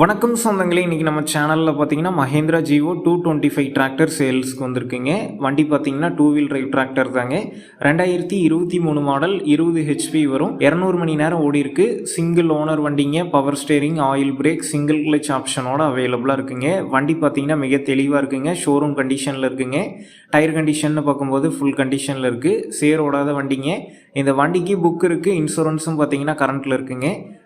வணக்கம் சொந்தங்களே இன்றைக்கி நம்ம சேனலில் பார்த்தீங்கன்னா Mahindra Jivo two twenty five tractor சேல்ஸ்க்கு வந்திருக்குங்க. வண்டி பார்த்தீங்கன்னா டூ வீல் ட்ரைவ் டிராக்டர் தாங்க. ரெண்டாயிரத்தி இருபத்தி மூணு மாடல் இருபது ஹெச்பி வரும். இரநூறு மணி நேரம் ஓடி இருக்கு. சிங்கிள் ஓனர் வண்டிங்க power steering oil brake single clutch ஆப்ஷனோட அவைலபிளாக இருக்குங்க. வண்டி பார்த்தீங்கன்னா மிக தெளிவாக இருக்குங்க. ஷோரூம் கண்டிஷனில் இருக்குங்க. டயர் கண்டிஷன்னு பார்க்கும்போது ஃபுல் கண்டிஷனில் இருக்குது சேர் ஓடாத வண்டிங்க. இந்த வண்டிக்கு புக் இருக்குது இன்சூரன்ஸும் பார்த்தீங்கன்னா கரண்ட்டில் இருக்குங்க.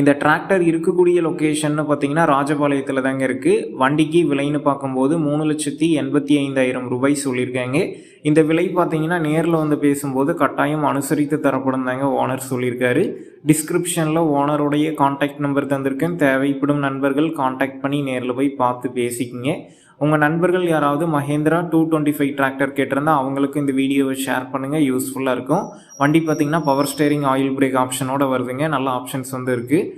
இந்த டிராக்டர் இருக்கக்கூடிய லொக்கேஷன்னு பார்த்தீங்கன்னா ராஜபாளையத்தில் தாங்க இருக்குது வண்டிக்கு விலைன்னு பார்க்கும்போது மூணு லட்சத்தி எண்பத்தி ஐந்தாயிரம் ரூபாய் சொல்லியிருக்காங்க. இந்த விலை பார்த்தீங்கன்னா நேரில் வந்து பேசும்போது கட்டாயம் அனுசரித்து தரப்படும் தாங்க ஓனர் சொல்லியிருக்காரு. டிஸ்கிரிப்ஷனில் ஓனருடைய காண்டாக்ட் நம்பர் தந்திருக்கேன். தேவைப்படும் நண்பர்கள் காண்டாக்ட் பண்ணி நேரில் போய் பார்த்து பேசிக்கிங்க. உங்கள் நண்பர்கள் யாராவது Mahindra two twenty five tractor கேட்டிருந்தா அவங்களுக்கு இந்த வீடியோவை ஷேர் பண்ணுங்கள் யூஸ்ஃபுல்லாக இருக்கும். வண்டி பார்த்தீங்கன்னா பவர் ஸ்டேரிங் ஆயில் பிரேக் ஆப்ஷனோட வருதுங்க. நல்ல ஆப்ஷன்ஸ் வந்து இருக்குது